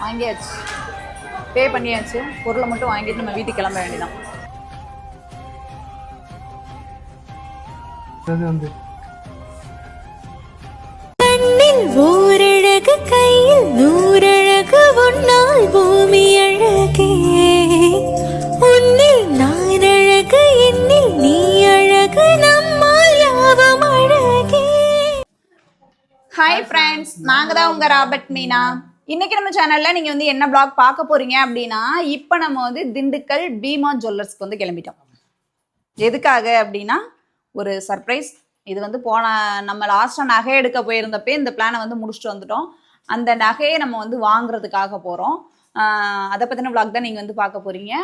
வாங்கியாச்சு. பே பண்ணியாச்சு. பொருளை மட்டும் வாங்கிட்டு நம்ம வீட்டுக்கு கிளம்ப வேண்டியதான் அது வந்து ஹாய் ஃப்ரெண்ட்ஸ் நாங்கள் தான் உங்கள் ராபர்ட் மீனா. இன்னைக்கு நம்ம சேனலில் நீங்கள் வந்து என்ன vlog பார்க்க போறீங்க அப்படின்னா இப்போ நம்ம வந்து திண்டுக்கல் பீமா ஜுவல்லர்ஸ்க்கு வந்து கிளம்பிட்டோம். எதுக்காக அப்படின்னா ஒரு சர்ப்ரைஸ் இது வந்து போன நம்ம லாஸ்ட்டாக நகை எடுக்க போயிருந்தப்பே இந்த பிளானை வந்து முடிச்சுட்டு வந்துட்டோம். அந்த நகையை நம்ம வந்து வாங்குறதுக்காக போகிறோம் அதை பற்றின vlog தான் நீங்கள் வந்து பார்க்க போகிறீங்க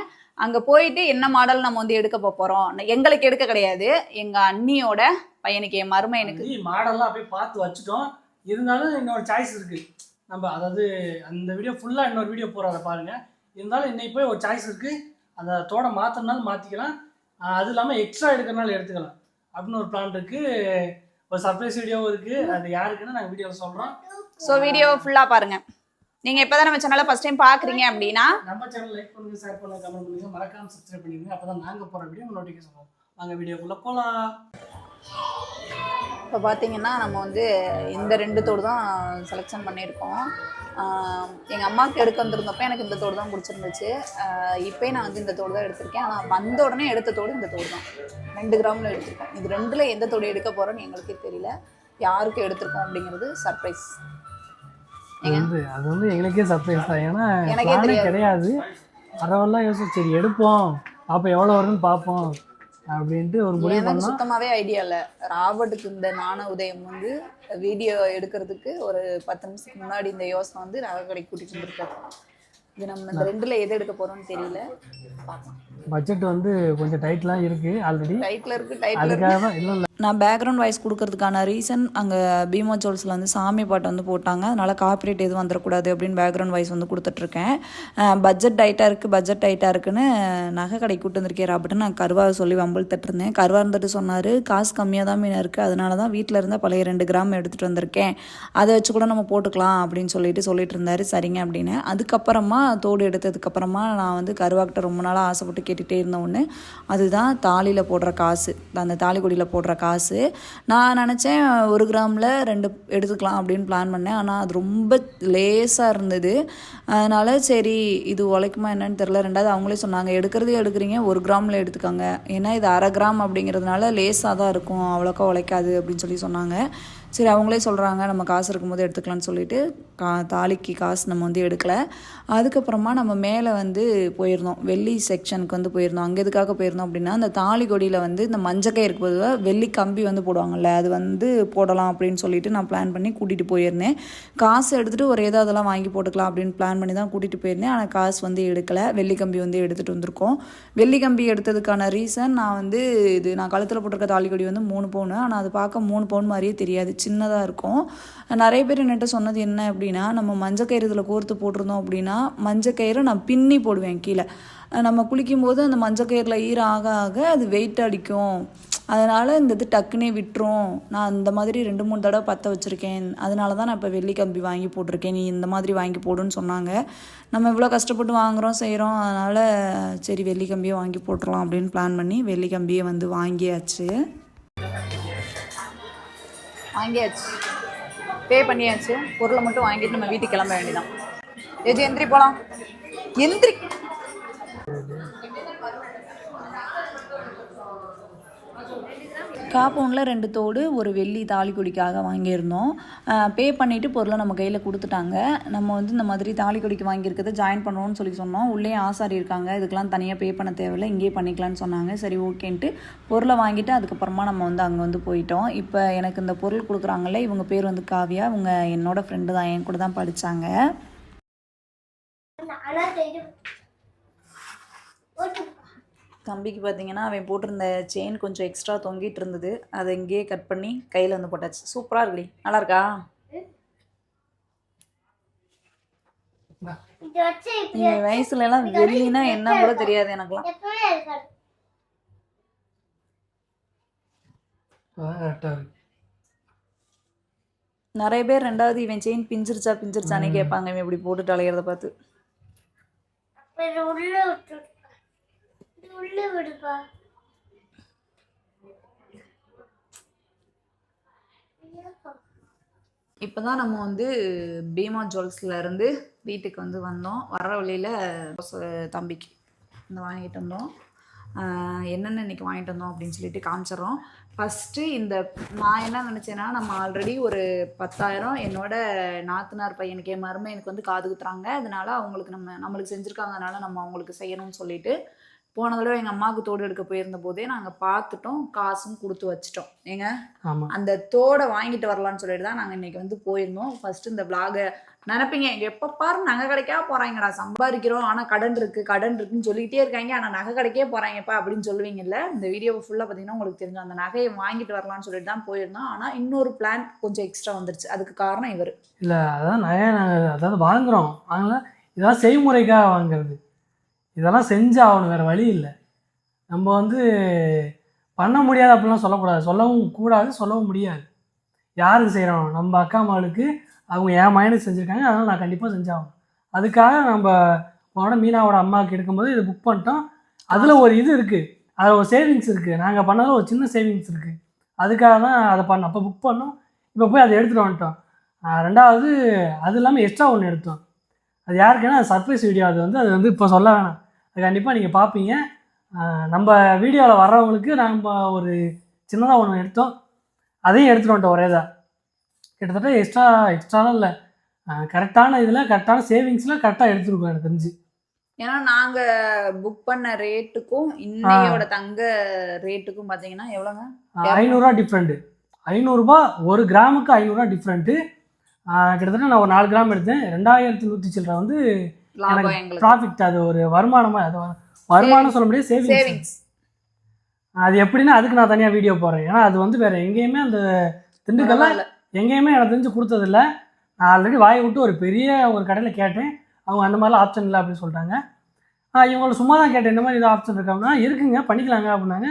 அங்கே போயிட்டு என்ன மாடல் நம்ம வந்து எடுக்க போகிறோம் எங்களுக்கு எடுக்க கிடையாது. எங்கள் அண்ணியோட பையனுக்கு என் மருமையனுக்கு மாடல்லாம் அப்படியே பார்த்து வச்சுட்டோம். இருந்தாலும் இன்னொரு சாய்ஸ் இருக்கு. நம்ம அதாவது அந்த வீடியோ ஃபுல்லாக இன்னொரு வீடியோ போகிறத பாருங்க. இருந்தாலும் இன்னைக்கு போய் ஒரு சாய்ஸ் இருக்கு. அந்த தோடை மாற்றினாலும் மாற்றிக்கலாம் அது இல்லாமல் எக்ஸ்ட்ரா எடுக்கிறனால எடுத்துக்கலாம். அப்படின்னு ஒரு பிளான் இருக்கு. ஒரு சர்ப்ரைஸ் வீடியோவும் இருக்கு. அது யாருக்குன்னு நாங்கள் வீடியோவில் சொல்கிறோம் ஸோ வீடியோ ஃபுல்லாக பாருங்க. நீங்கள் இப்போ தான் நம்ம சேனலை ஃபஸ்ட் டைம் பார்க்குறீங்க அப்படின்னா நம்ம சேனல் லைக் பண்ணுங்க ஷேர் பண்ணுங்க கமெண்ட் பண்ணுங்க. மறக்காம சப்ஸ்கிரைப் பண்ணிடுங்க. அப்போ தான் நாங்கள் போகிற வீடியோ நோட்டிஃபிகேஷன் வரும். வாங்க வீடியோக்குள்ளே போகலாம் இப்போ பார்த்தீங்கன்னா நம்ம வந்து இந்த ரெண்டு தோடு தான் செலெக்ஷன் பண்ணியிருக்கோம். எங்கள் அம்மாவுக்கு எடுக்க வந்திருந்தப்போ எனக்கு இந்த தோடு தான் பிடிச்சிருந்துச்சு. இப்போயே நான் வந்து இந்த தோடு தான் எடுத்திருக்கேன். ஆனால் வந்த உடனே எடுத்த தோடு இந்த தோடு தான். ரெண்டு கிராமில் எடுத்திருக்கேன். இது ரெண்டில் எந்த தோடு எடுக்க போகிறோன்னு எங்களுக்கே தெரியல. யாருக்கு எடுத்திருக்கோம் அப்படிங்கிறது சர்ப்ரைஸ் வந்து அது வந்து எங்களுக்கே சர்ப்ரைஸ் தான். ஏன்னா எனக்கே. கிடையாது. வரவெல்லாம் யோசிச்சு. சரி எடுப்போம். அப்போ எவ்வளோ வருதுன்னு பார்ப்போம் அப்படின்ட்டு ஒரு முடிவு பண்ணோம் சுத்தமாகவே ஐடியா இல்லை. ராபர்ட்டுக்கு இந்த ஞான உதயம் வந்து வீடியோ எடுக்கிறதுக்கு ஒரு பத்து நிமிஷத்துக்கு முன்னாடி இந்த யோசனை வந்து நகை கடைக்கு கூட்டிகிட்டு வந்துருக்காரு. இது நம்ம இந்த ரெண்டில் எது எடுக்க போகிறோம்னு தெரியல. பார்க்கலாம். பட்ஜெட் வந்து கொஞ்சம் டைட்லாம் இருக்கு ஆல்ரெடி டைட்டில் இருக்கு அதுக்காக தான் இல்லை. நான் பேக்ரவுண்ட் வாய்ஸ் கொடுக்கறதுக்கான ரீசன் அங்கே பீமா ஜுவல்ஸில் வந்து சாமி பாட்டு வந்து போட்டாங்க. அதனால் காப்பிரைட் எதுவும் வந்துடக்கூடாது அப்படின்னு பேக்ரவுண்ட் வாய்ஸ் வந்து கொடுத்துட்ருக்கேன். பட்ஜெட் டைட்டாக இருக்குது பட்ஜெட் டைட்டாக இருக்குன்னு நகை கடைக்கு கூட்டு வந்திருக்கேன் அப்படின்னு நான் கருவா சொல்லி வம்பல் தட்டிருந்தேன். கருவா இருந்துட்டு சொன்னார் காசு கம்மியாக தான் மீன் இருக்குது அதனால தான் வீட்டில் இருந்தால் பழைய ரெண்டு கிராம் எடுத்துகிட்டு வந்திருக்கேன். அதை வச்சு கூட நம்ம போட்டுக்கலாம் அப்படின்னு சொல்லிட்டு சொல்லிட்டு இருந்தார் சரிங்க அப்படின்னு. அதுக்கப்புறமா தோடு எடுத்ததுக்கப்புறமா நான் வந்து கருவாக்கிட்ட ரொம்ப நாளாக ஆசைப்பட்டு கேட்டுகிட்டே இருந்த ஒன்று அதுதான் தாலியில் போடுற காசு. அந்த தாலி கொடியில் போடுற காசு காசு. நான் நினச்சேன் ஒரு கிராமில் ரெண்டு எடுத்துக்கலாம் அப்படின்னு பிளான் பண்ணேன். ஆனால் அது ரொம்ப லேசாக இருந்தது. அதனால் சரி இது உழைக்குமா என்னன்னு தெரில ரெண்டாவது அவங்களே சொன்னாங்க எடுக்கிறதே எடுக்கிறீங்க ஒரு கிராமில் எடுத்துக்கோங்க. ஏன்னா இது அரை கிராம் அப்படிங்கிறதுனால லேசாக தான் இருக்கும். அவ்வளோக்கா உழைக்காது அப்படின்னு சொல்லி சொன்னாங்க. சரி அவங்களே சொல்கிறாங்க நம்ம காசு இருக்கும்போது எடுத்துக்கலாம்னு சொல்லிட்டு கா தாலிக்கு காசு நம்ம வந்து எடுக்கலை. அதுக்கப்புறமா நம்ம மேலே வந்து போயிருந்தோம். வெள்ளி செக்ஷனுக்கு வந்து போயிருந்தோம். அங்கே எதுக்காக போயிருந்தோம் அப்படின்னா அந்த தாலி கொடியில் வந்து இந்த மஞ்சக்கை பொதுவாக வெள்ளி கம்பி வந்து போடுவாங்கல்ல அது வந்து போடலாம் அப்படின்னு சொல்லிட்டு நான் பிளான் பண்ணி கூட்டிகிட்டு போயிருந்தேன். காசு எடுத்துகிட்டு ஒரு ஏதோ அதெல்லாம் வாங்கி போட்டுக்கலாம் அப்படின்னு பிளான் பண்ணி தான் கூட்டிகிட்டு போயிருந்தேன். ஆனால் காசு வந்து எடுக்கலை. வெள்ளி கம்பி வந்து எடுத்துகிட்டு வந்திருக்கோம். வெள்ளி கம்பி எடுத்ததுக்கான ரீசன் நான் வந்து இது நான் கழுத்தில் போட்டிருக்க தாலி கொடி வந்து மூணு பவுனு. ஆனால் அது பார்க்க மூணு பவுன் மாதிரியே தெரியாது. சின்னதாக இருக்கும். நிறைய பேர் என்கிட்ட சொன்னது என்ன அப்படின்னா நம்ம மஞ்சக்கயிறு இதில் கோர்த்து போட்டிருந்தோம் அப்படின்னா மஞ்சக்கயிறு நான் பின்னி போடுவேன் கீழே. நம்ம குளிக்கும்போது அந்த மஞ்சக்கயிறில் ஈர ஆக ஆக அது வெயிட் அடிக்கும். அதனால் இந்த இது டக்குனே விட்டுரும். நான் அந்த மாதிரி ரெண்டு மூணு தடவை பற்ற வச்சுருக்கேன். அதனால தான் நான் இப்போ வெள்ளி கம்பி வாங்கி போட்டிருக்கேன். நீ இந்த மாதிரி வாங்கி போடுன்னு சொன்னாங்க. நம்ம இவ்வளோ கஷ்டப்பட்டு வாங்குகிறோம் செய்கிறோம் அதனால் சரி வெள்ளி கம்பியை வாங்கி போட்டுடலாம் அப்படின்னு பிளான் பண்ணி வெள்ளி கம்பியை வந்து வாங்கியாச்சு. வாங்கியாச்சு. பே பண்ணியாச்சு. பொருளை மட்டும் வாங்கிட்டு நம்ம வீட்டுக்கு கிளம்ப வேண்டியதான் எது எந்திரி போகலாம் எந்திரி காப்பவுனில் ரெண்டு தோடு ஒரு வெள்ளி தாலிக்கொடிக்காக வாங்கியிருந்தோம். பே பண்ணிவிட்டு பொருளை நம்ம கையில் கொடுத்துட்டாங்க. நம்ம வந்து இந்த மாதிரி தாலிக்கொடிக்கு வாங்கியிருக்கிறத ஜாயின் பண்ணணும்னு சொல்லி சொன்னோம். உள்ளே ஆசாரி இருக்காங்க. இதுக்கெல்லாம் தனியாக பே பண்ண தேவையில்லை. இங்கேயே பண்ணிக்கலாம்னு சொன்னாங்க. சரி ஓகேன்ட்டு பொருளை வாங்கிட்டு அதுக்கப்புறமா நம்ம வந்து அங்கே வந்து போயிட்டோம். இப்போ எனக்கு இந்த பொருள் கொடுக்குறாங்கல்ல இவங்க பேர் வந்து காவியா. இவங்க என்னோட ஃப்ரெண்டு தான். என் கூட தான் படித்தாங்க தம்பிக்கு பார்த்தீங்கன்னா அவன் போட்டிருந்த செயின் கொஞ்சம் எக்ஸ்ட்ரா தொங்கிட்டு இருந்தது. அதை இங்கேயே கட் பண்ணி கையில் வந்து போட்டாச்சு. சூப்பராக இருக்குடி. நல்லா இருக்கா என் வயசுல எல்லாம் வெள்ளினா என்ன கூட தெரியாது எனக்குலாம். நிறைய பேர் ரெண்டாவது இவன் செயின் பிஞ்சிருச்சா பிஞ்சிருச்சானே கேட்பாங்க. இவன் இப்படி போட்டுட்டு அலையிறத பார்த்து. உள்ள விடுப்பா. இப்போ தான் நம்ம வந்து பீமா ஜுவல்ஸ்ல இருந்து வீட்டுக்கு வந்து வந்தோம். வர்ற வழியில் தம்பிக்கு வந்து வாங்கிட்டு வந்தோம். என்னென்ன இன்னைக்கு வாங்கிட்டு வந்தோம் அப்படின்னு சொல்லிட்டு காமிச்சிடுறோம். ஃபஸ்ட்டு இந்த நான் என்ன நினச்சேன்னா நம்ம ஆல்ரெடி ஒரு பத்தாயிரம் என்னோட நாத்தனார் பையனுக்கு என் மருமை எனக்கு வந்து காது குத்துறாங்க. அதனால அவங்களுக்கு நம்ம நம்மளுக்கு செஞ்சுருக்காங்க அதனால நம்ம அவங்களுக்கு செய்யணும்னு சொல்லிட்டு போன தடவை எங்கள் அம்மாவுக்கு தோடு எடுக்க போயிருந்த போதே நாங்கள் பார்த்துட்டோம் காசும் கொடுத்து வச்சிட்டோம். ஏங்க? ஆமாம் அந்த தோடை வாங்கிட்டு வரலாம்னு சொல்லிட்டு தான் நாங்கள் இன்னைக்கு வந்து போயிருந்தோம். ஃபர்ஸ்ட் இந்த பிளாகை நினைப்பீங்க எப்போ பாரு நகை கடைக்கா போகிறாங்கடா சம்பாதிக்கிறோம் ஆனால் கடன் இருக்கு கடன் இருக்குன்னு சொல்லிக்கிட்டே இருக்காங்க. ஆனால் நகை கடைக்கே போகிறாங்கப்பா அப்படின்னு சொல்லுவீங்கல்ல இந்த வீடியோ ஃபுல்லாக பார்த்தீங்கன்னா உங்களுக்கு தெரியும் அந்த நகையை வாங்கிட்டு வரலாம்னு சொல்லிட்டு தான் போயிருந்தோம். ஆனால் இன்னொரு பிளான் கொஞ்சம் எக்ஸ்ட்ரா வந்துருச்சு. அதுக்கு காரணம் இவர். இல்லை அதான் நாங்கள் அதாவது வாங்குகிறோம் வாங்கல இதெல்லாம் செய்முறைக்காக வாங்குறது. இதெல்லாம் செஞ்சு ஆகணும் வேறு வழி இல்லை. நம்ம வந்து பண்ண முடியாது அப்படிலாம் சொல்லக்கூடாது. சொல்லவும் கூடாது சொல்லவும் முடியாது. யாருக்கு செய்கிறோம் நம்ம அக்கா அம்மாவுக்கு அவங்க என் மயனுக்கு செஞ்சுருக்காங்க அதனால் நான் கண்டிப்பாக செஞ்சாகணும். அதுக்காக நம்ம போனோட மீனாவோட அம்மாவுக்கு எடுக்கும்போது இதை புக் பண்ணிட்டோம். அதில் ஒரு இது இருக்குது அதில் ஒரு சேவிங்ஸ் இருக்குது நாங்கள் பண்ணதில் ஒரு சின்ன சேவிங்ஸ் இருக்குது அதுக்காக தான் அதை பண்ண அப்போ புக் பண்ணோம். இப்போ போய் அதை எடுத்துகிட்டு வந்துட்டோம். ரெண்டாவது அது இல்லாமல் எக்ஸ்ட்ரா ஒன்று எடுத்தோம். அது யாருக்குன்னா சர்ப்ரைஸ் வீடியோ அது வந்து அது வந்து இப்போ சொல்ல வேணாம். கண்டிப்பாக நீங்கள் பார்ப்பீங்க நம்ம வீடியோவில் வர்றவங்களுக்கு நம்ம ஒரு சின்னதாக ஒன்று எடுத்தோம். அதையும் எடுத்துகிட்டு வந்துட்டோம் ஒரே தான் கிட்டத்தட்ட எக்ஸ்ட்ரா எக்ஸ்ட்ராலாம் இல்லை. கரெக்டான இதில் கரெக்டான சேவிங்ஸில் கரெக்டாக எடுத்துருக்கோம் எனக்கு தெரிஞ்சு. ஏன்னா நாங்கள் புக் பண்ண ரேட்டுக்கும் இன்னையோட தங்க ரேட்டுக்கும் பார்த்தீங்கன்னா எவ்வளோங்க? ஐநூறுரூவா டிஃப்ரெண்ட்டு ஐநூறுரூபா ஒரு கிராமுக்கு ஐநூறுரூவா டிஃப்ரெண்ட்டு கிட்டத்தட்ட நான் ஒரு நாலு கிராம் எடுத்தேன். ரெண்டாயிரத்தி நூற்றி சில்லற வந்து ப்ராஃபிட் அது ஒரு வருமானமாக அது வருமானம் சொல்ல முடியாது சேவிங்ஸ் அது எப்படின்னா அதுக்கு நான் தனியாக வீடியோ போடுறேன். ஏன்னா அது வந்து வேற எங்கேயுமே அந்த திண்டுக்கல்ல எங்கேயுமே எனக்கு தெரிஞ்சு கொடுத்ததில்ல. நான் ஆல்ரெடி வாயை விட்டு ஒரு பெரிய ஒரு கடையில் கேட்டேன். அவங்க அந்த மாதிரிலாம் ஆப்ஷன் இல்லை அப்படின்னு சொல்லிட்டாங்க. இவங்கள சும்மா தான் கேட்டேன் இந்த மாதிரி இது ஆப்ஷன் இருக்காங்கன்னா இருக்குங்க பண்ணிக்கலாங்க அப்படின்னாங்க.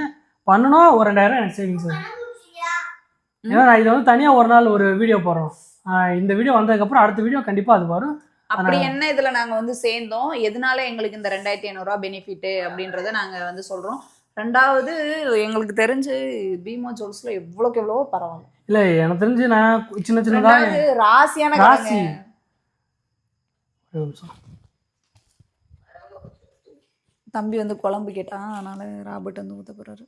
பண்ணணும் ஒரு ரெண்டாயிரம் எனக்கு சேவிங்ஸ் ஏன்னா நான் இதை வந்து தனியாக ஒரு நாள் ஒரு வீடியோ போடுறோம். இந்த வீடியோ வந்ததுக்கப்புறம் அடுத்த வீடியோ கண்டிப்பாக அது வரும். அப்படி என்ன இதுல நாங்க வந்து சேர்ந்தோம்? எதனால எங்களுக்கு இந்த ரெண்டாயிரத்தி ஐநூறுரூவா பெனிஃபிட் அப்படின்றத நாங்க வந்து சொல்றோம். ரெண்டாவது எங்களுக்கு தெரிஞ்சு பீமா ஜுவல்ஸ்ல எவ்வளோக்கு எவ்வளவோ பரவாயில்ல. இல்லை எனக்கு தெரிஞ்சு நான் சின்ன ரெண்டாவது ராசியான ராசி. தம்பி வந்து குழம்பு கேட்டான். அதனால ராபர்ட் வந்து ஊத்த போறாரு.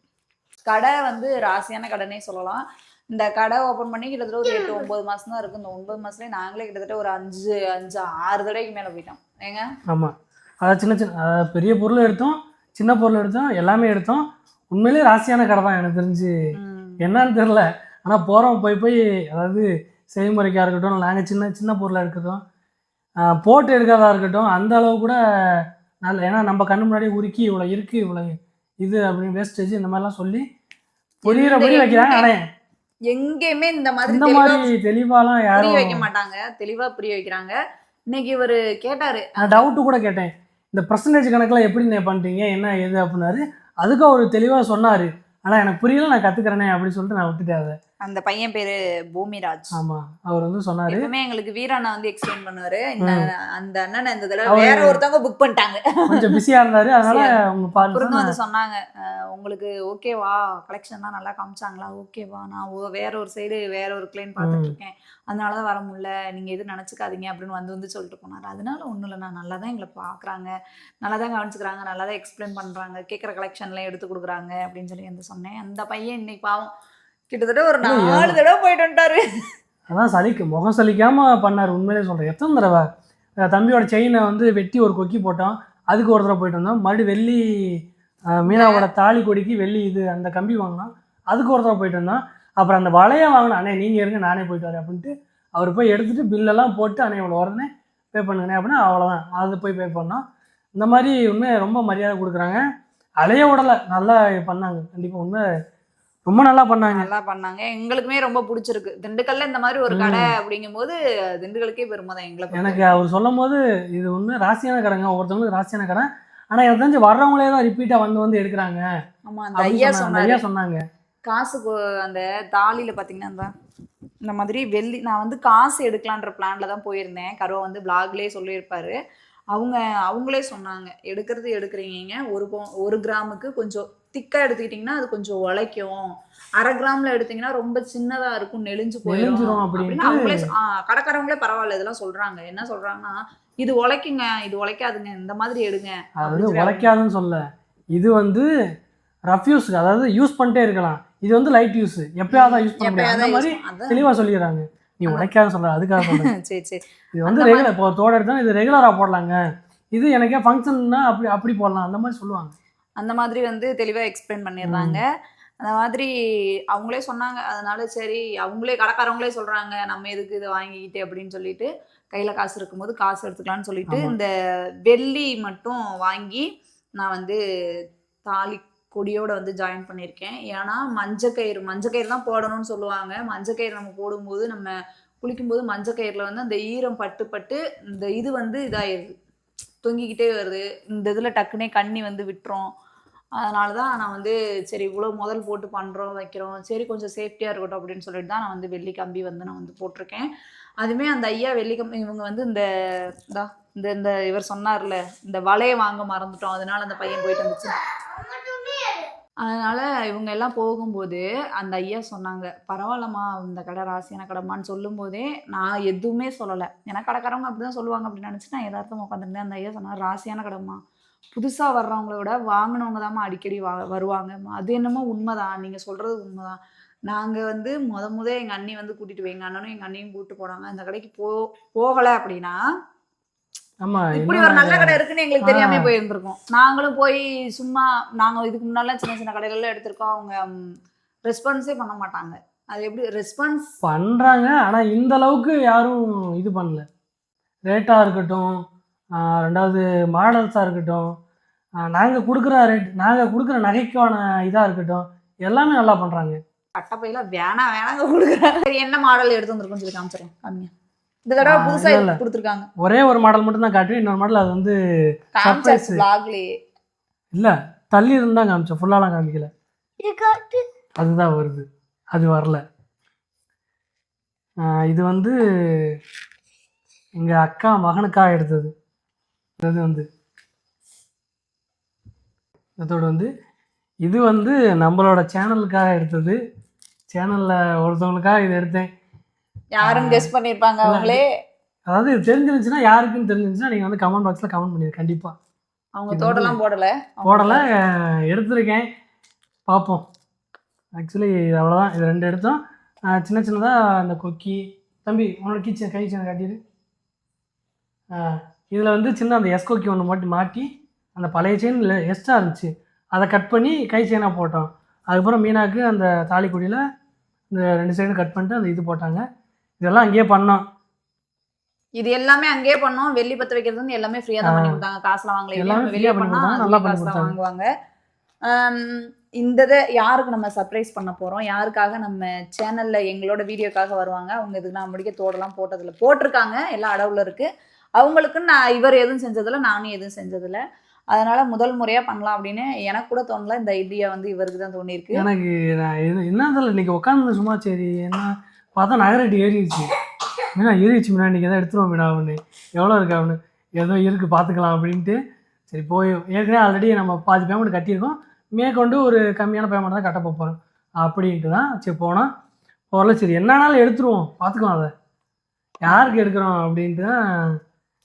கடை வந்து ராசியான கடைனே சொல்லலாம். இந்த கடை ஓப்பன் பண்ணி கிட்டத்தட்ட ஒரு எட்டு ஒன்பது மாசம் தான் இருக்கு. இந்த ஒன்பது மாசத்துலயே நாங்களே கிட்டத்தட்ட ஒரு அஞ்சு அஞ்சு ஆறு தடவைக்கு மேல போயிட்டோம். ஏங்க? ஆமாம் அதாவது சின்ன சின்ன பெரிய பொருள் எடுத்தோம் சின்ன பொருள் எடுத்தோம் எல்லாமே எடுத்தோம். உண்மையிலேயே ராசியான கடை தான் எனக்கு தெரிஞ்சு. என்னன்னு தெரில ஆனால் போகிறோம் போய் போய் அதாவது செய்முறைக்காக இருக்கட்டும் நாங்கள் சின்ன சின்ன பொருளாக இருக்கட்டும் போட்டு எடுக்கிறதா இருக்கட்டும் அந்த அளவு கூட நல்ல ஏன்னா நம்ம கண்ணு முன்னாடி உருக்கி இவ்வளோ இருக்குது இவ்வளோ இது அப்படின்னு வேஸ்டேஜ் இந்த மாதிரிலாம் சொல்லி புரியுறபடி எந்த வைக்கிறாங்க. ஆனால் எங்கேயுமே இந்த மாதிரி இந்த மாதிரி தெளிவாலாம் புரிய யாரும் வைக்க மாட்டாங்க. தெளிவா புரிய வைக்கிறாங்க. இன்னைக்கு இவரு கேட்டாரு. நான் டவுட்டு கூட கேட்டேன். இந்த பர்சன்டேஜ் கணக்கில் எப்படி பண்ணுறீங்க என்ன ஏது அப்படின்னாரு. அதுக்கு அவர் தெளிவாக சொன்னார். ஆனால் எனக்கு புரியல நான் கற்றுக்கிறேனே அப்படின்னு சொல்லிட்டு நான் விட்டுட்டேன் அதை. அந்த பையன் பேரு பூமிராஜ். ஆமாம் அவர் வந்து சொன்னார். எப்பவுமே எங்களுக்கு வீரண்ணா வந்து எக்ஸ்பிளைன் பண்ணுவாரு. அந்த அண்ணன் இந்த தடவை வேற ஒருத்தவங்க புக் பண்ணிட்டாங்க. கொஞ்சம் பிஸியாக இருந்தார். அதனால அப்புறம் பாருங்க வந்து சொன்னாங்க உங்களுக்கு ஓகேவா கலெக்ஷன்லாம் நல்லா காமிச்சாங்களா? ஓகேவா நான் வேற ஒரு சைடு வேற ஒரு கிளைன் பார்த்துட்டு இருக்கேன். அதனால தான் வர முடியல. நீங்க எதுவும் நினச்சிக்காதீங்க அப்படின்னு வந்து வந்து சொல்லிட்டு போனாரு. அதனால ஒன்றும் இல்லை நான் நல்லா தான் எங்களை பார்க்குறாங்க. நல்லா தான் கவனிச்சுக்கிறாங்க நல்லா தான் எக்ஸ்பிளைன் பண்ணுறாங்க கேட்குற கலெக்ஷன்லாம் எடுத்து கொடுக்குறாங்க அப்படின்னு சொல்லி வந்து சொன்னேன். அந்த பையன் இன்னைக்கு பாவம் கிட்டத்தட்ட ஒரு நாலு தடவை போயிட்டு வந்துட்டாரு. அதான் சலிக்கு முகம் சலிக்காமல் பண்ணார் உண்மையிலே சொல்கிறேன் எத்தனை தடவை? தம்பியோட செயினை வந்து வெட்டி ஒரு கொக்கி போட்டோம் அதுக்கு ஒரு தடவை போயிட்டு வந்தோம் மறுபடியும் வெள்ளி மீனாவோட தாலி கொடிக்கு வெள்ளி இது அந்த கம்பி வாங்கினோம் அதுக்கு ஒரு தடவை போயிட்டு வந்தோம் அப்புறம் அந்த வளைய வாங்கினோம் அண்ணே நீங்கள் இருங்க நானே போயிட்டு வரேன் அப்படின்ட்டு அவர் போய் எடுத்துட்டு பில்லெல்லாம் போட்டு அண்ணே இவ்வளோ உடனே பே பண்ணுங்கண்ணே அப்படின்னா அவ்வளோதான் அது போய் பே பண்ணோம் இந்த மாதிரி உண்மை ரொம்ப மரியாதை கொடுக்குறாங்க. அலைய விடலை. நல்லா பண்ணாங்க. கண்டிப்பாக உண்மை ரொம்ப நல்லா பண்ணாங்க. நல்லா பண்ணாங்க. எங்களுக்குமே ரொம்ப பிடிச்சிருக்கு. திண்டுக்கல்ல இந்த மாதிரி ஒரு கடை அப்படிங்கும்போது திண்டுக்கலுக்கே பெருமை தான் எங்களை பொறுத்த எனக்கு அவர் சொல்லும் போது இது ஒன்று ராசியான கடைங்க. ஒவ்வொருத்தவங்களுக்கு ராசியான கடை. ஆனால் எனக்கு தெரிஞ்சு வர்றவங்களே தான் ரிப்பீட்டாக வந்து வந்து எடுக்கிறாங்க. ஆமா அந்த ஐயா சொன்னாங்க. சொன்னாங்க. காசு அந்த தாலியில பாத்தீங்கன்னா அந்த இந்த மாதிரி வெள்ளி நான் வந்து காசு எடுக்கலான்ற பிளான்ல தான் போயிருந்தேன். கருவா வந்து பிளாக்லேயே சொல்லியிருப்பாரு. அவங்க அவங்களே சொன்னாங்க எடுக்கிறது எடுக்கிறீங்க. ஒரு போ ஒரு கிராமுக்கு கொஞ்சம் திக்கா எடுத்துக்கிட்டிங்கன்னா அது கொஞ்சம் உழைக்கும். அரை கிராம்ல எடுத்தீங்கன்னா ரொம்ப சின்னதா இருக்கும் நெளிஞ்சு போயிடும். அப்படின்னு. அவங்களே கடைக்காரங்களே பரவாயில்ல இதெல்லாம் சொல்றாங்க. என்ன சொல்றாங்கன்னா இது உழைக்குங்க இது உழைக்காதுங்க இந்த மாதிரி எடுங்க. அது அப்படின்னு வந்து சொல்லி உழைக்காதுன்னு சொல்ல. இது வந்து ரஃப் யூஸ் அதாவது யூஸ் பண்ணிட்டே இருக்கலாம். இது வந்து லைட் யூஸ் எப்பயாவது யூஸ் பண்ண எப்பயாவது அந்த மாதிரி use பண்ண- அதான். தெளிவா சொல்லிடுறாங்க. நீ. உழைக்காதுன்னு சொல்ற அதுக்காக சொல்றேன் சரி சரி. இது வந்து ரெகுலர் இப்போ தோட எடுத்தா இது ரெகுலரா போடலாங்க. இது எனக்கே ஃபங்க்ஷன்னா அப்படி அப்படி போடலாம். அந்த மாதிரி சொல்லுவாங்க. அந்த மாதிரி வந்து தெளிவா எக்ஸ்பிளைன் பண்ணிடுறாங்க. அந்த மாதிரி அவங்களே சொன்னாங்க. அதனால சரி அவங்களே கடைக்காரவங்களே சொல்றாங்க நம்ம எதுக்கு இதை வாங்கிக்கிட்டு அப்படின்னு சொல்லிட்டு கையில காசு இருக்கும்போது காசு எடுத்துக்கலாம்னு சொல்லிட்டு. இந்த வெள்ளி மட்டும் வாங்கி நான் வந்து தாலி கொடியோட வந்து ஜாயின் பண்ணியிருக்கேன். ஏன்னா மஞ்சக்கயிறு மஞ்சக்கயிறு தான் போடணும்னு சொல்லுவாங்க. மஞ்சக்கயிறு நம்ம போடும்போது நம்ம குளிக்கும்போது மஞ்சக்கயிறுல வந்து அந்த ஈரம் பட்டு பட்டு இந்த இது வந்து இதாயிருது. தொங்கிக்கிட்டே வருது. இந்த இதில் டக்குனே கண்ணி வந்து விட்டுரும். அதனால தான் நான் வந்து சரி இவ்வளோ முதல் போட்டு பண்ணுறோம் வைக்கிறோம் சரி கொஞ்சம் சேஃப்டியாக இருக்கட்டும் அப்படின்னு சொல்லிட்டு தான் நான் வந்து வெள்ளி கம்பி வந்து நான் வந்து போட்டிருக்கேன். அதுவுமே அந்த ஐயா வெள்ளி கம்பி இவங்க வந்து இந்த இந்தா, இந்த இந்த இவர் சொன்னார்ல இந்த வலையை வாங்க மறந்துட்டோம் அதனால அந்த பையன் போயிட்டு வந்துச்சு. அதனால இவங்க எல்லாம் போகும்போது அந்த ஐயா சொன்னாங்க பரவாயில்லம்மா இந்த கடை ராசியான கடைமான்னு சொல்லும்போதே நான் எதுவுமே சொல்லலை. ஏன்னா கடைக்காரவங்க அப்படி தான் சொல்லுவாங்க அப்படின்னு நினச்சி நான் எதார்த்தம் உட்காந்துருந்தேன் அந்த ஐயா சொன்னார் ராசியான கடைமா புதுசாக வர்றவங்கள விட வாங்கினவங்க தாம்மா அடிக்கடி வா வருவாங்கம்மா அது என்னமோ உண்மைதான். நீங்கள் சொல்கிறது உண்மைதான். நாங்கள் வந்து முத முத எங்கள் அண்ணி வந்து கூட்டிகிட்டு எங்கள் அண்ணனும் எங்கள் அண்ணியும் கூப்பிட்டு போனாங்க. அந்த கடைக்கு போ போகலை அப்படின்னா ஆமா இப்படி ஒரு நல்ல கடை இருக்குன்னு எங்களுக்கு தெரியாம. போயிருந்திருக்கோம். நாங்களும் போய் சும்மா நாங்க இதுக்கு முன்னாலாம் சின்ன சின்ன கடைகள்ல எடுத்திருக்கோம். அவங்க ரெஸ்பான்ஸே பண்ண மாட்டாங்க. அது எப்படி ரெஸ்பான்ஸ் பண்றாங்க. ஆனா இந்த அளவுக்கு யாரும் இது பண்ணல. ரேட்டா இருக்கட்டும் ரெண்டாவது மாடல்ஸா இருக்கட்டும். ஆஹ் நாங்க கொடுக்குற ரேட் நாங்க கொடுக்குற நகைக்கான இதா இருக்கட்டும் எல்லாமே நல்லா பண்றாங்க. கட்டப்பையில வேணாம் வேணாங்க கொடுக்குறாங்க சரி என்ன மாடல் எடுத்து வந்திருக்கோம் சொல்லி காமிச்சிடறேன். காமிங்க. இந்த தடவை ஆ, புதுசா இல்ல, இல்ல. கொடுத்துருக்காங்க. ஒரே ஒரு மாடல் மட்டும் தான் காட்டுவேன் இன்னொரு மாடல் அது வந்து Surprise. பிளாக்லயே இல்ல தள்ளி இருந்தா காமிச்சேன் ஃபுல்லாலாம் காமிக்கல. அதுதான் வருது. அது வரல. இது வந்து எங்க அக்கா மகனுக்காக எடுத்தது. இது வந்து இதோட வந்து இது வந்து நம்மளோட சேனலுக்காக எடுத்தது. சேனல்ல ஒருத்தவங்களுக்காக இது எடுத்தேன். யாருன்னு கெஸ் பண்ணிருப்பாங்க இல்ல, அவங்களே? அதாவது இது தெரிஞ்சிருந்துச்சுன்னா யாருக்குன்னு தெரிஞ்சிருந்துச்சுன்னா நீங்க வந்து கமெண்ட் பாக்ஸ்ல கமெண்ட் பண்ணிடு கண்டிப்பா. அவங்க இது தோட்டெல்லாம் போடல. போடல. எடுத்திருக்கேன். பார்ப்போம். ஆக்சுவலி அவ்வளோதான் இது ரெண்டு எடுத்தோம். சின்ன சின்னதாக அந்த கொக்கி. தம்பி உன்னோட கிச்சன் கை சின்ன காட்டிடு. இதில் வந்து சின்ன அந்த எஸ் கொக்கி ஒன்று மட்டும் மாட்டி அந்த பழைய செயின் எக்ஸ்ட்ரா இருந்துச்சு. அதை கட் பண்ணி கை செயினாக போட்டோம். அதுக்கப்புறம் மீனாக்கு அந்த தாலிக்குடியில் இந்த ரெண்டு சைடும் கட் பண்ணிட்டு அந்த இது போட்டாங்க. இதெல்லாம் அங்கேயே பண்ணோம். இது எல்லாமே அங்கேயே பண்ணோம். வெள்ளி பத்த வைக்கிறது வந்து எல்லாமே ஃப்ரீயா தான் பண்ணி கொடுத்தாங்க. காசுலாம் வாங்கல எல்லாமே வெளியே பண்ணி நல்லா காசு. வாங்குவாங்க. இந்த இதை யாருக்கு நம்ம சர்ப்ரைஸ் பண்ண போறோம்? யாருக்காக நம்ம சேனல்ல எங்களோட வீடியோக்காக வருவாங்க? அவங்க இதுக்கு நான் முடிக்க தோடெல்லாம் போட்டதில்ல. போட்டிருக்காங்க. எல்லாம் அடவுல இருக்கு. அவங்களுக்கு நான் இவர் எதுவும் செஞ்சதில்ல நானும் எதுவும் செஞ்சதில்ல. அதனால முதல் முறையா பண்ணலாம் அப்படின்னு எனக்கு கூட தோணல. இந்த ஐடியா வந்து இவருக்கு தான் தோணியிருக்கு. எனக்கு நான் தெரியல என்னதில்ல இன்னைக்கு உட்காந்து சும்மா சரி என்ன பார்த்தா நகரட்டி ஏறிடுச்சு. மீனா ஏறிடுச்சு மீனா இன்னைக்கு எதாவது எடுத்துருவோம் மீனா அவனு எவ்வளோ இருக்கு அவனு ஏதோ இருக்கு பார்த்துக்கலாம் அப்படின்ட்டு. சரி போய் ஏற்கனவே ஆல்ரெடி நம்ம பாதி பேமெண்ட் கட்டியிருக்கோம். மேற்கொண்டு ஒரு கம்மியான பேமெண்ட் தான் கட்ட போகிறோம் அப்படின்ட்டு தான் சரி போனோம். போகல சரி என்னன்னாலும் எடுத்துருவோம். பார்த்துக்கலாம் அதை. யாருக்கு எடுக்கிறோம் அப்படின்ட்டு தான்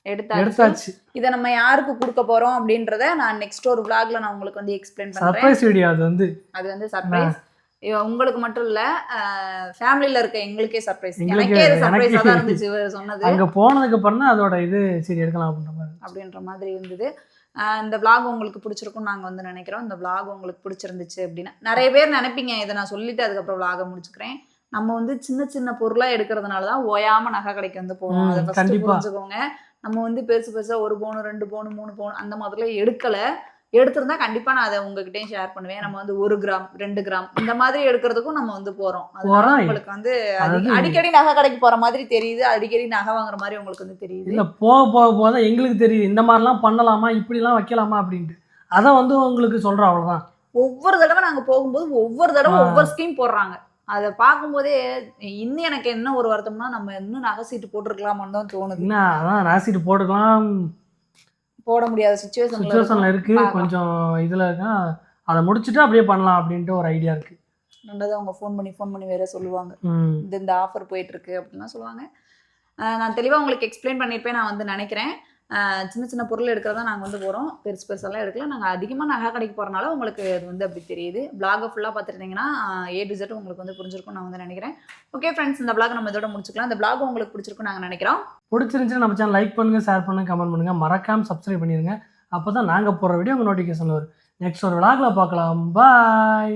எடுத்தாச்சு. இதை நம்ம யாருக்கு கொடுக்க போறோம் அப்படின்றத நான் நெக்ஸ்ட் ஒரு vlogல நான் உங்களுக்கு வந்து எக்ஸ்பிளைன் பண்றேன். அது வந்து. அது வந்து சர்ப்ரைஸ் உங்களுக்கு மட்டும் இல்ல ஃபேமிலில இருக்க எங்களுக்கே சர்ப்ரைஸ் எனக்கே இது சர்ப்ரைஸா. தான் இருந்துச்சு சொன்னது. அங்கே போனதுக்கு அப்புறம் அதோட இது சரி எடுக்கலாம் அப்படின்ற மாதிரி அப்படின்ற மாதிரி இருந்தது. இந்த vlog உங்களுக்கு பிடிச்சிருக்கும் நாங்க வந்து நினைக்கிறோம். இந்த vlog உங்களுக்கு பிடிச்சிருந்துச்சு அப்படின்னா நிறைய பேர் நினைப்பீங்க இதை நான் சொல்லிட்டு அதுக்கப்புறம் vlog முடிச்சுக்கிறேன். நம்ம வந்து சின்ன சின்ன பொருளா எடுக்கிறதுனால தான் ஓயாம நகை கடைக்கு வந்து போறோம் ம், அதை ஃபர்ஸ்ட் கண்டிப்பா. புரிஞ்சுக்கோங்க. நம்ம வந்து பெருசு பெருசா ஒரு பவுன் ரெண்டு பவுன் மூணு பவுன் அந்த மாதிரிலாம் எடுக்கல. எடுத்திருந்தா கண்டிப்பா நான் அதை உங்ககிட்டயும் ஷேர் பண்ணுவேன். நம்ம வந்து ஒரு கிராம் ரெண்டு கிராம் இந்த மாதிரி எடுக்கிறதுக்கும் நம்ம வந்து போறோம். அதனால. உங்களுக்கு வந்து அடிக்கடி நகை கடைக்கு போற மாதிரி தெரியுது. அடிக்கடி நகை வாங்குற மாதிரி உங்களுக்கு வந்து தெரியுது. இல்லை போக போக போக தான் எங்களுக்கு தெரியுது. இந்த மாதிரிலாம் பண்ணலாமா? இப்படிலாம் வைக்கலாமா? அப்படின்ட்டு. அதை வந்து உங்களுக்கு சொல்கிறோம் அவ்வளோதான் ஒவ்வொரு தடவை நாங்க போகும்போது ஒவ்வொரு தடவை. ஒவ்வொரு ஸ்கீம் போடுறாங்க. அதை பார்க்கும்போதே இன்னும் எனக்கு என்ன ஒரு வருத்தம்னா நம்ம இன்னும் நகை சீட்டு போட்டிருக்கலாமான்னு தான் தோணுது. என்ன அதான் நாசிட்டு போட்டுக்கலாம். போட முடியாத சுச்சுவேஷன்ல சுச்சுவேஷனில் இருக்கு. பார்க்கலாம். கொஞ்சம் இதில் இருக்கா அதை முடிச்சுட்டு அப்படியே பண்ணலாம் அப்படின்ட்டு ஒரு ஐடியா இருக்கு. ரெண்டாவது அவங்க ஃபோன் பண்ணி ஃபோன் பண்ணி வேற சொல்லுவாங்க. இந்த இந்த ஆஃபர் போயிட்டு இருக்கு அப்படின்லாம் சொல்லுவாங்க. நான் தெளிவாக உங்களுக்கு எக்ஸ்பிளைன் பண்ணியிருப்பேன் நான் வந்து நினைக்கிறேன். சின்ன சின்ன பொருள் எடுக்கிறதா நாங்கள் வந்து போகிறோம் பெருசு பெருசெல்லாம் எடுக்கல. நாங்கள் அதிகமாக நகை கடைக்கு போகிறனால உங்களுக்கு அது வந்து அப்படி தெரியுது. பிளாகை ஃபுல்லாக பார்த்துருந்தீங்கன்னா ஏ டு உங்களுக்கு வந்து புரிஞ்சிருக்கும் நான் வந்து நினைக்கிறேன். ஓகே ஃப்ரெண்ட்ஸ் இந்த பிளாக் நம்ம இதோட முடிச்சுக்கலாம். இந்த பிளாக் உங்களுக்கு பிடிச்சிருக்கும் நாங்கள் நினைக்கிறோம். பிடிச்சிருந்துச்சு நம்ம சேனல் லைக் பண்ணுங்கள் ஷேர் பண்ணுங்க கமெண்ட் பண்ணுங்க. மறக்காம சப்ஸ்கிரைப் பண்ணிடுங்க. அப்போ தான் நாங்கள் போடுற வீடியோ உங்கள் நோட்டிஃபிகேஷன் வரும். நெக்ஸ்ட் ஒரு விளாகில் பார்க்கலாம். பாய்